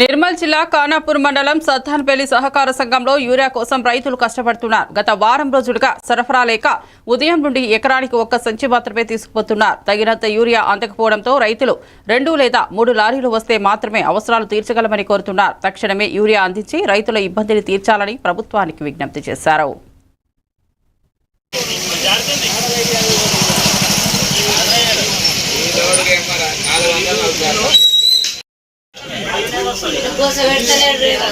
నిర్మల్ జిల్లా ఖానాపూర్ మండలం సత్తాన్పల్లి సహకార సంఘంలో యూరియా కోసం రైతులు కష్టపడుతున్నారు. గత వారం రోజులుగా సరఫరా లేక ఉదయం నుండి ఎకరానికి ఒక్క సంచి మాత్రమే తీసుకుపోతున్నారు. తగినంత యూరియా అందకపోవడంతో రైతులు రెండు లేదా మూడు లారీలు వస్తే మాత్రమే అవసరాలు తీర్చగలమని కోరుతున్నారు. తక్షణమే యూరియా అందించి రైతుల ఇబ్బందిని తీర్చాలని ప్రభుత్వానికి విజ్ఞప్తి చేశారు. కోసం పెడతలేడు రేవా.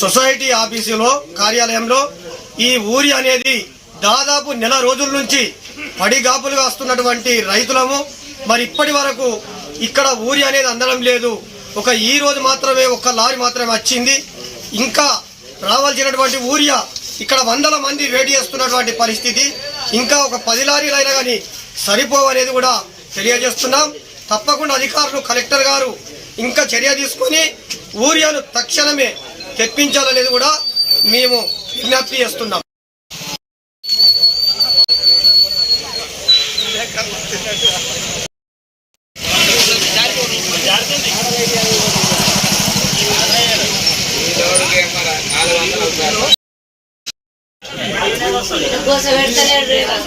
సొసైటీ ఆఫీసులో కార్యాలయంలో ఈ ఊరి అనేది దాదాపు నెల రోజుల నుంచి పడిగాపులుగా వస్తున్నటువంటి రైతులము మరి ఇప్పటి వరకు ఇక్కడ ఊరి అనేది అందడం లేదు ఒక ఈ రోజు మాత్రమే ఒక లారీ మాత్రమే వచ్చింది ఇంకా రావాల్సినటువంటి ఊరియా ఇక్కడ వందల మంది వేడి చేస్తున్నటువంటి పరిస్థితి. ఇంకా ఒక పది లారీలు అయినా కానీ సరిపోవనేది కూడా తెలియజేస్తున్నాం. తప్పకుండా అధికారులు కలెక్టర్ గారు ఇంకా చర్య తీసుకొని ఊరియాను తక్షణమే తెప్పించాలనేది కూడా మేము విజ్ఞప్తి చేస్తున్నాం. No puedo saber tener reglas.